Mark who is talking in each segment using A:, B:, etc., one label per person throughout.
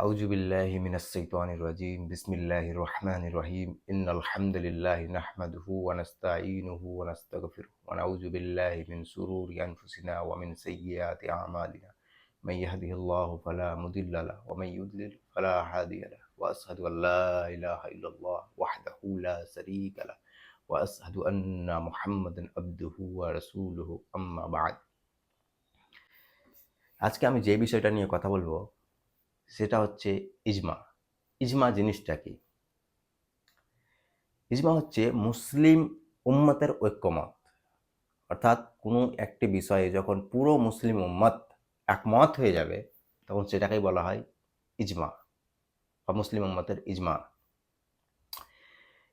A: أعوذ بالله من الشيطان الرجيم. بسم الله الرحمن الرحيم. إن الحمد لله نحمده ونستعينه ونستغفره ونعوذ بالله من سرور أنفسنا ومن سيئات أعمالنا. من يهده الله فلا مضل له ومن يضلل فلا هادي له. وأشهد أن لا إله إلا الله وحده لا شريك له. وأشهد أن محمدا عبده ورسوله. أما بعد আজকে আমি যে বিষয়টা নিয়ে কথা বলবো সেটা হচ্ছে ইজমা। ইজমা জিনিসটা কি? ইজমা হচ্ছে মুসলিম উম্মতের ঐক্যমত। অর্থাৎ কোনো একটি বিষয়ে যখন পুরো মুসলিম উম্মত একমত হয়ে যাবে, তখন সেটাকেই বলা হয় ইজমা বা মুসলিম উম্মতের ইজমা।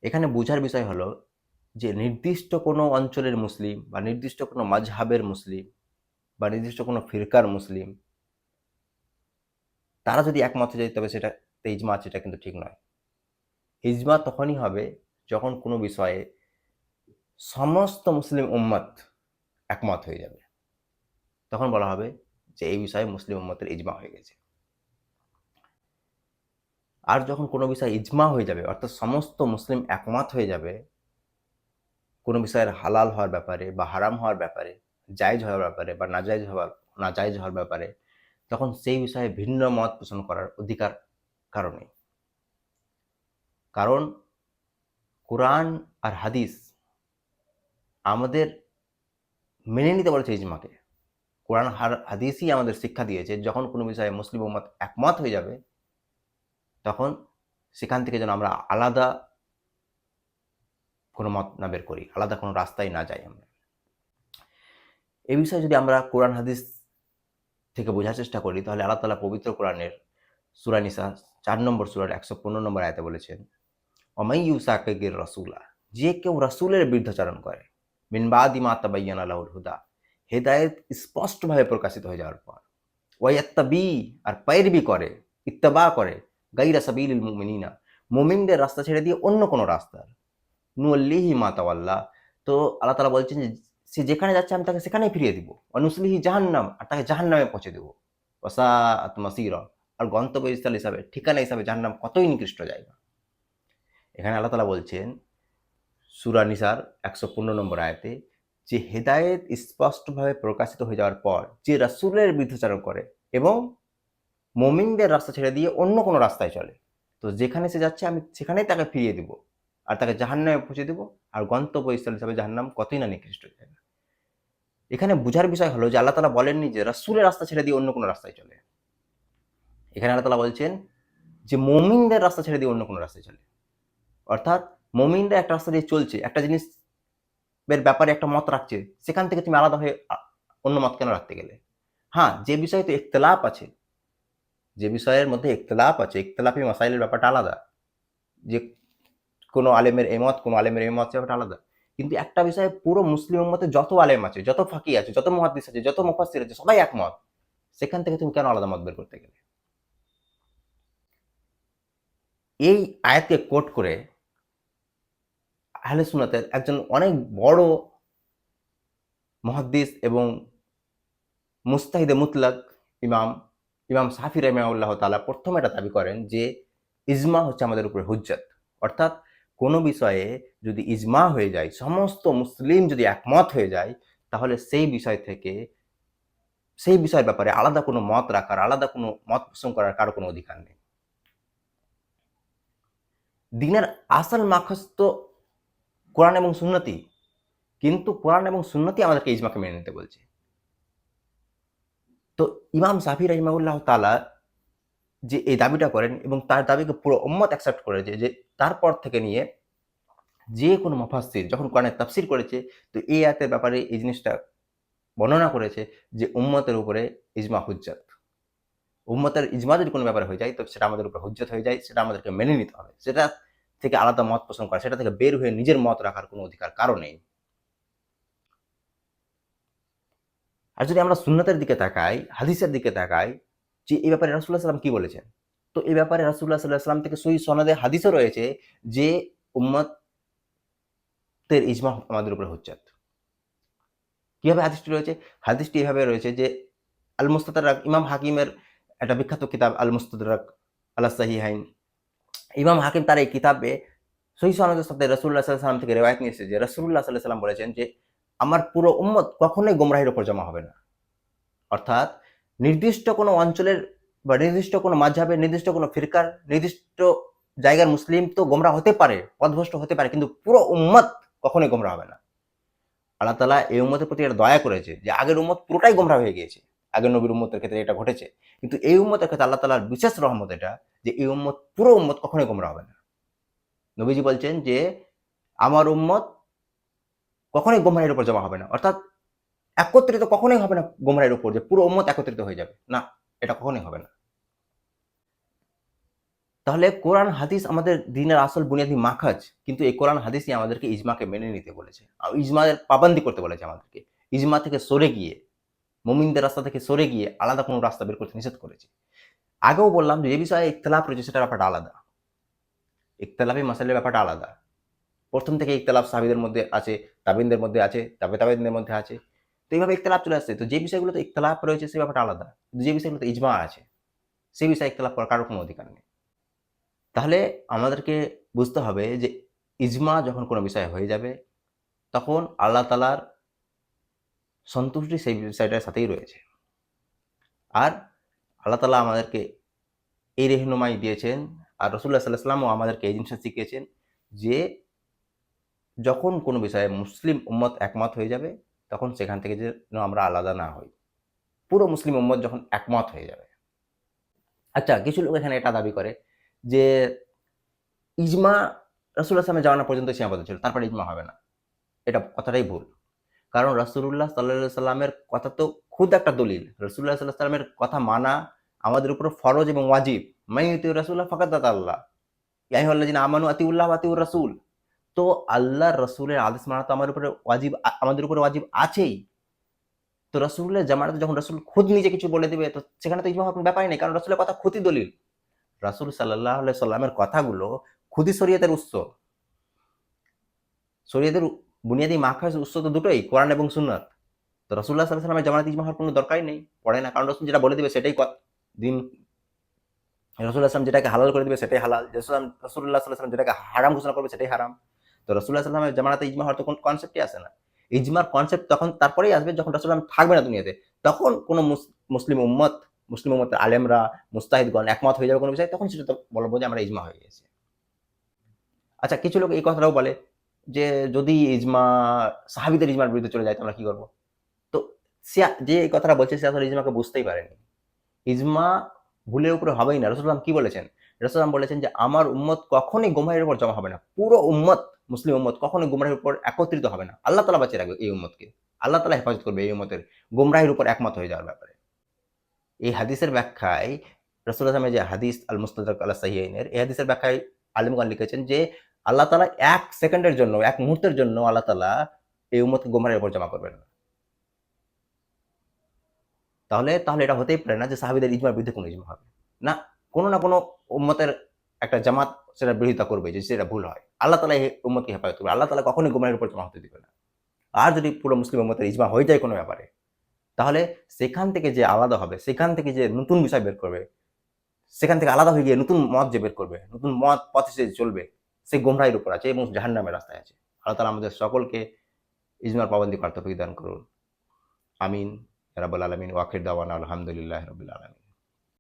A: এখানে বোঝার বিষয় হলো যে নির্দিষ্ট কোনো অঞ্চলের মুসলিম বা নির্দিষ্ট কোনো মাঝহাবের মুসলিম বা নির্দিষ্ট কোনো ফিরকার মুসলিম তারা যদি একমত হয়ে যায়, তবে সেটা ইজমা সেটা কিন্তু ঠিক নয়। ইজমা তখনই হবে যখন কোনো বিষয়ে সমস্ত মুসলিম উম্মত একমত হয়ে যাবে। তখন বলা হবে যে, এই বিষয়ে মুসলিম উম্মতের ইজমা হয়ে গেছে। আর যখন কোনো বিষয় ইজমা হয়ে যাবে, অর্থাৎ সমস্ত মুসলিম একমত হয়ে যাবে, কোনো বিষয়ের হালাল হওয়ার ব্যাপারে বা হারাম হওয়ার ব্যাপারে, জায়জ হওয়ার ব্যাপারে বা নাজায়জ হওয়ার নাজায়জ হওয়ার ব্যাপারে তখন সেই বিষয়ে ভিন্ন মত পোষণ করার অধিকার কারণে কারণ কোরআন আর হাদিস আমাদের মেনে নিতে বলেছে ইজমাকে। কোরআন হাদিসই আমাদের শিক্ষা দিয়েছে, যখন কোনো বিষয়ে মুসলিম উম্মত একমত হয়ে যাবে, তখন সেখান থেকে যেন আমরা আলাদা কোনো মত না বের করি, আলাদা কোনো রাস্তায় না যাই আমরা। এই বিষয়ে যদি আমরা কোরআন, হাদিস থেকে বোঝার চেষ্টা করি, তাহলে আল্লাহ তালা পবিত্র কোরআনের সুরানিসা চার নম্বর সুরার একশো পনেরো নম্বর আয়তে বলেছেন অমাই ইউসাকের রসুলা যে কেউ রসুলের বৃদ্ধাচারণ করে মিনবাদি মাতাবাইয়ান আলাহুল হুদা, হেদায়ত স্পষ্টভাবে প্রকাশিত হয়ে যাওয়ার পর, ওয়াইয়াত্তাবি আর পাইরবি করে, ইত্তবা করে, গাইরা সাবিল মুমিনা মোমিনদের রাস্তা ছেড়ে দিয়ে অন্য কোনো রাস্তার, নুয়াল্লিহি মাতাওয়াল্লাহ তো আল্লাহ তালা বলছেন যে সে যেখানে যাচ্ছে আমি তাকে সেখানেই ফিরিয়ে দিব। অনুসলিহি জাহান্নাম আর তাকে জাহান্নামে পৌঁছে দেবো। ওসা আত্মাসির আর গন্তব্যস্থল হিসাবে, ঠিকানা হিসাবে জাহান্নাম কতই নিকৃষ্ট জায়গা। এখানে আল্লাহ তালা বলছেন সুরানিসার একশো পনেরো নম্বর আয়তে, যে হেদায়েত স্পষ্টভাবে প্রকাশিত হয়ে যাওয়ার পর, যে রাসুলের বিরুদ্ধাচারণ করে এবং মমিনদের রাস্তা ছেড়ে দিয়ে অন্য কোনো রাস্তায় চলে, তো যেখানে সে যাচ্ছে আমি সেখানেই তাকে ফিরিয়ে দিব। আর তাকে জাহান্নামে পৌঁছে দেবো আর গন্তব্যস্থল হিসাবে জাহান্নাম কতই না নিকৃষ্ট হয়ে জায়গা এখানে বুঝার বিষয় হলো যে আল্লাহ তালা বলেননি যে রাসুলের রাস্তা ছেড়ে দিয়ে অন্য কোনো রাস্তায় চলে। এখানে আল্লাহ তালা বলছেন যে মমিনদের রাস্তা ছেড়ে দিয়ে অন্য কোনো রাস্তায় চলে। অর্থাৎ মমিনরা একটা রাস্তা দিয়ে চলছে, একটা জিনিস এর ব্যাপারে একটা মত রাখছে, সেখান থেকে তুমি আলাদা হয়ে অন্য মত কেন রাখতে গেলে? হ্যাঁ যে বিষয়ে তো ইখতলাফ আছে, যে বিষয়ের মধ্যে ইখতলাফ আছে, ইখতলাফি মাসাইলের ব্যাপারটা আলাদা। যে কোনো আলেমের এমত, কোনো আলেমের এমত ব্যাপারটা আলাদা। কিন্তু একটা বিষয়ে পুরো মুসলিম মতে যত আলেম আছে, যত ফাঁকি আছে, যত মহাদিস আছে, যত মুফাসির আছে, সবাই একমত। সেখান থেকে তুমি কেন আলাদা মত বের করতে গেলে? এই আয়াতকে কোট করে আহলে সুনাতের একজন অনেক বড় মহাদ্দিস এবং মুস্তাহিদে মুতলাক ইমাম ইমাম সাফি রহমাউল্লাহ তালা প্রথম এটা দাবি করেন যে ইজমা হচ্ছে আমাদের উপরে হুজ্জত। অর্থাৎ কোনো বিষয়ে যদি ইজমা হয়ে যায়, সমস্ত মুসলিম যদি একমত হয়ে যায়, তাহলে সেই বিষয় থেকে, সেই বিষয়ের ব্যাপারে আলাদা কোনো মত রাখার, আলাদা কোনো মত পোষণ করার কারও কোনো অধিকার নেই। দিনের আসল মাখস তো কোরআন এবং সুন্নতি, কিন্তু কোরআন এবং সুন্নতি আমাদেরকে ইজমাকে মেনে নিতে বলছে। তো ইমাম সাফি রহিমাউল্লাহ তালা যে এই দাবিটা করেন এবং তার দাবিকে পুরো উম্মত অ্যাকসেপ্ট করেছে যে তারপর থেকে নিয়ে যে কোনো মফাসির যখন কোরআনের তাফসির করেছে, তো এই আয়াতের ব্যাপারে এই জিনিসটা বর্ণনা করেছে যে উম্মতের উপরে ইজমা হুজ্জাত। উম্মতের ইজমা যদি কোনো ব্যাপারে হয়ে যায়, তো সেটা আমাদের উপরে হুজ্জত হয়ে যায়, সেটা আমাদেরকে মেনে নিতে হবে। সেটা থেকে আলাদা মত পোষণ করা, সেটা থেকে বের হয়ে নিজের মত রাখার কোনো অধিকার কারও নেই। আর যদি আমরা সুন্নতের দিকে তাকাই, হাদিসের দিকে তাকাই যে এই ব্যাপারে রাসুল্লাহ সাল্লাম কি বলেছেন? তো এই ব্যাপারে রাসুল্লাহ সাল্লাহ সাল্লাম থেকে সই সনদে হাদিসও রয়েছে যে উম্মতের ইজমা আমাদের উপরে হুজ্জাত। কীভাবে হাদিসটি রয়েছে? হাদিসটি এভাবে রয়েছে যে আল মুস্তাদারাক ইমাম হাকিমের একটা বিখ্যাত কিতাব আল মুস্তাদারাক আল্লাহ সাহিহাইন। ইমাম হাকিম তার এই কিতাবে সহি সনদের সাথে রসুল্লাহ সাল্লাম থেকে রেওয়ায়ত নিয়ে এসেছে যে রসুল্লাহ সাল্লাহ সাল্লাম বলেছেন যে আমার পুরো উম্মত কখনোই গোমরাহির ওপর জমা হবে না। অর্থাৎ নির্দিষ্ট কোনো অঞ্চলের বা নির্দিষ্ট কোনো মাঝহাবের নির্দিষ্ট কোনো ফিরকার, নির্দিষ্ট জায়গার মুসলিম তো গোমরা হতে পারে, পদভ্রষ্ট হতে পারে, কিন্তু পুরো উম্মত কখনোই গোমরা হবে না। আল্লাহ তালা এই উম্মতের প্রতি একটা দয়া করেছে যে আগের উম্মত পুরোটাই গোমরা হয়ে গিয়েছে। আগের নবীর উম্মতের ক্ষেত্রে এটা ঘটেছে। কিন্তু এই উম্মতের ক্ষেত্রে আল্লাহ তালার বিশেষ রহমত এটা যে এই উম্মত, পুরো উম্মত কখনোই গোমরা হবে না। নবীজি বলছেন যে, আমার উম্মত কখনোই গোমরাহের উপর জমা হবে না। অর্থাৎ একত্রিত কখনোই হবে না গোমরাহের উপর, যে পুরো উম্মত একত্রিত হয়ে যাবে। না, এটা কখনোই হবে না। তাহলে কোরআন, হাদিস আমাদের দিনের আসল বুনিয়াদি মাখাজ, কিন্তু এই কোরআন, হাদিসই আমাদেরকে ইজমাকে মেনে নিতে বলেছে। আর ইজমার পাবান্দি করতে বলেছে আমাদেরকে। ইজমা থেকে সরে গিয়ে, মুমিনদের রাস্তা থেকে সরে গিয়ে আলাদা কোনো রাস্তা বের করতে নিষেধ করেছে। আগেও বললাম যে বিষয়ে ইখতলাফ রয়েছে সেটার ব্যাপারটা আলাদা। ইখতলাফি মাসালের ব্যাপারটা আলাদা। প্রথম থেকে ইখতলাফ সাহাবিদের মধ্যে আছে, তাবিনদের মধ্যে আছে, তাবে তাবিনদের মধ্যে আছে। তো এইভাবে ইখতলাফ চলে আসছে। তো যে বিষয়গুলোতে ইখতলাফ রয়েছে সেই ব্যাপারটা আলাদা। যে বিষয়গুলোতে ইজমা আছে, সেই বিষয়ে ইখতলাফ করার কারোর কোনো অধিকার নেই। তাহলে আমাদেরকে বুঝতে হবে যে ইজমা যখন কোনো বিষয় হয়ে যাবে, তখন আল্লাহ তালার সন্তুষ্টি সেই বিষয়টার সাথেই রয়েছে। আর আল্লাহ তালা আমাদেরকে এই রেহনুমাই দিয়েছেন, আর রসুল্লাহ সাল্লাহ সাল্লামও আমাদেরকে এই জিনিসটা শিখিয়েছেন যে যখন কোনো বিষয়ে মুসলিম উম্মত একমত হয়ে যাবে তখন সেখান থেকে যেন আমরা আলাদা না হই। পুরো মুসলিম উম্মত যখন একমত হয়ে যাবে। আচ্ছা কিছু লোক এখানে এটা দাবি করে যে ইজমা রসুল্লাহ আসলামের জামানা পর্যন্ত সীমাবদ্ধ ছিল, তারপরে ইজমা হবে না। এটা কথাটাই ভুল। কারণ রসুল্লাহ সাল্লাহ সাল্লামের কথা তো খুদ একটা দলিল। রসুল্লাহ সাল্লাহ সাল্লামের কথা মানা আমাদের উপর ফরজ এবং ওয়াজিব। মাইতি রসুল্লাহ ফকাত আল্লাহ ইয়াহিল্লাহ আমানু আতিউল্লাহ আতিউর রসুল। তো আল্লাহ রসুলের আদেশ মানা তো আমার উপরে ওয়াজিব আমাদের উপরে ওয়াজিব আছেই। তো রসুলের জামানাতে যখন রসুল খুদ নিজে কিছু বলে দেবে, তো সেখানে তো ইজমা কোনো ব্যাপারই নেই, কারণ রসুলের কথা ক্ষতি দলিল। রাসুল সাল্লাহ সাল্লামের কথাগুলো খুদি শরীয়তের উৎস। শরীয়তের বুনিয়াদি মাখাস উৎস তো দুটোই, কোরআন এবং সুন্নাত। তো রসুল্লাহ সাল্লাহ সাল্লামের জামানাত ইজমা হওয়ার কোনো দরকারই নেই, পড়ে না, কারণ রসুল যেটা বলে দেবে সেটাই দিন। রসুল্লাহ আসলাম যেটাকে হালাল করে দেবে সেটাই হালাল, রসুল্লাহ সাল্লাহ সাল্লাম যেটাকে হারাম ঘোষণা করবে সেটাই হারাম। তো রসুল্লাহ সাল্লামের জামানাতে ইজমা হওয়ার তো কোনো কনসেপ্টই আসে না। ইজমার কনসেপ্ট তখন তারপরেই আসবে যখন রসুল্লাহ থাকবে না দুনিয়াতে। তখন কোনো মুসলিম উম্মত, মুসলিম উম্মতের আলেমরা, মুস্তাহিদগণ একমত হয়ে যাবে কোনো বিষয়, তখন সেটা তো বলব যে আমরা ইজমা হয়ে গেছে। আচ্ছা কিছু লোক এই কথাটাও বলে যে যদি ইজমা, সাহাবিদের ইজমার বিরুদ্ধে চলে যায়, তো আমরা কি করব? তো সে যে এই কথাটা বলছে, সে আসলে ইজমাকে বুঝতেই পারেনি। ইজমা ভুলের উপরে হবেই না। রসুলাম কি বলেছেন? রসুলাম বলেছেন যে, আমার উম্মত কখনই গুমরাহের উপর জমা হবে না। পুরো উম্মত, মুসলিম উম্মত কখনোই গুমরাহের উপর একত্রিত হবে না। আল্লাহ তালা বাঁচিয়ে রাখবে এই উম্মতকে। আল্লাহ তালা হেফাজত করবে এই উম্মতের। গুমরাহের উপর একমত হয়ে যাওয়ার ব্যাপারে। এই হাদিসের ব্যাখ্যায় রসুল আসলামের যে হাদিস আল মুস্তাদ আল্লাহ সাহিনের এই হাদিসের ব্যাখ্যায় আলিমগান লিখেছেন যে, আল্লাহ তালা এক সেকেন্ডের জন্য, এক মুহূর্তের জন্য আল্লাহ তালা এই উম্মতকে গোমরাহের উপর জমা করবেন না। তাহলে তাহলে এটা হতেই পারে না যে সাহাবিদের ইজমার বিরুদ্ধে কোনো ইজমা হবে। না কোনো না কোনো উম্মতের একটা জামাত সেটা বিরোধিতা করবে যে সেটা ভুল হয়। আল্লাহ তালা উম্মতকে হেফাজত করবে। আল্লাহ তালা কখনোই গোমরাহের উপর জমা হতে দিবে না। আর যদি পুরো মুসলিম উম্মতের ইজমা হয়ে যায় কোনো ব্যাপারে, তাহলে সেখান থেকে যে আলাদা হবে, সেখান থেকে যে নতুন বিষয় বের করবে, সেখান থেকে আলাদা হয়ে গিয়ে নতুন মত যে বের করবে, নতুন মত পথে সে চলবে সে গোমরাহির উপর আছে এবং জাহান্নামের রাস্তায় আছে। আল্লাহ তালা আমাদের সকলকে ইজমার পাবন্দি কর্তব্য দান করুন। আমিন। রাবুল আলমিন। ওয়াকির দাওয়ান আলহামদুলিল্লাহ রবিল আলমিন।